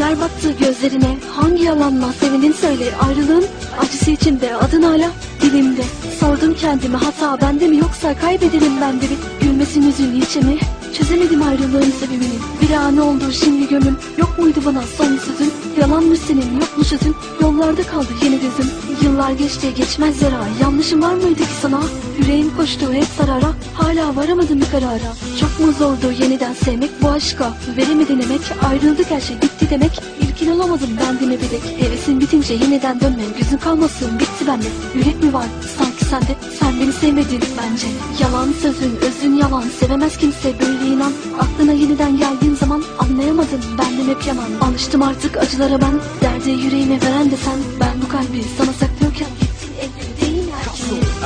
Kimler baktı gözlerine. Hangi yalanla sevindin söyle. Ayrılığın acısı içimde adın hala dilimde. Sordum kendime hata bende mi yoksa kaybedelim ben? de bir gülmesin yüzün içimi. Çözemedim ayrılığın sebebini. Bir an oldu şimdi gönlüm. Yok muydu bana son sözün? Yalanmış senin yokmuş özün Yollarda kaldı yeni gözüm. Yıllar geçti geçmez yara. Yanlışım var mıydı ki sana? Yüreğim koştu hep sarara. Hala varamadım bir karara. Çok mu zordu yeniden sevmek bu aşka? Veremedin emek ayrıldık her şey demek? İlkin olamadım ben dine bilek. Hevesin bitince yeniden dönme Gözün kalmasın bitti bende. Yürek mi var? Sanki sende. Sen beni sevmedin bence. Yalan sözün özün yalan. Sevemez kimse böyle inan. Aklına yeniden geldiğin zaman Anlayamadım benden hep yaman Alıştım artık acılara ben. Derdi yüreğime veren de sen. Ben bu kalbi sana saklıyorken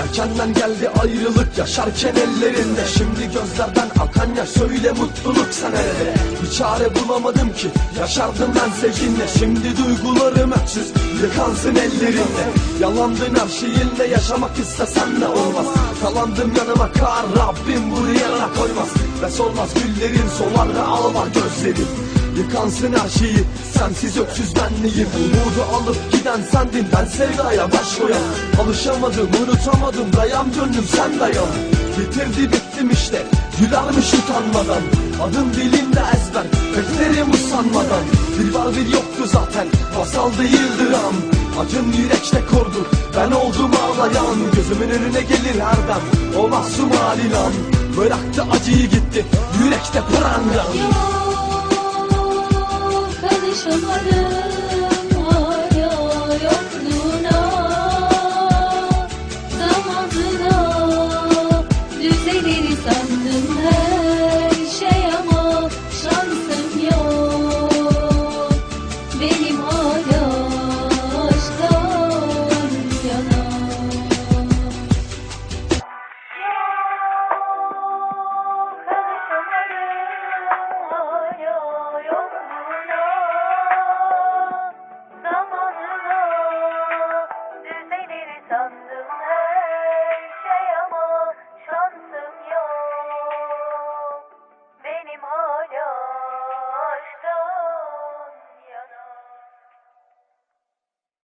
Erkenden geldi ayrılık yaşarken ellerinde. Şimdi gözlerden akan yaş söyle mutluluk sen nerede Bir çare bulamadım ki yaşardım ben sevginle Şimdi duygularım öksüz yıkansın ellerinde. Yalandın her şeyinle yaşamak istesem de olmaz. Kalandım yanıma kar Rabbim buraya Ve solmaz güllerin solar ve ağlar gözlerim Yıkansın her şeyi sensiz öksüz benliğim. Umudu alıp giden sendin ben sevdaya baş koyan Alışamadım unutamadım dayan gönlüm sen dayan. Bitirdi bittim işte gülermiş utanmadan. Adım dilimde ezber beklerim usanmadan. Bir var bir yoktu zaten masal değildir an. Acın yürekte kordu ben oldum ağlayan. Gözümün önüne gelir her dem o mahzum halin an Bıraktı acıyı gitti yürekte prangan Yok alışamadım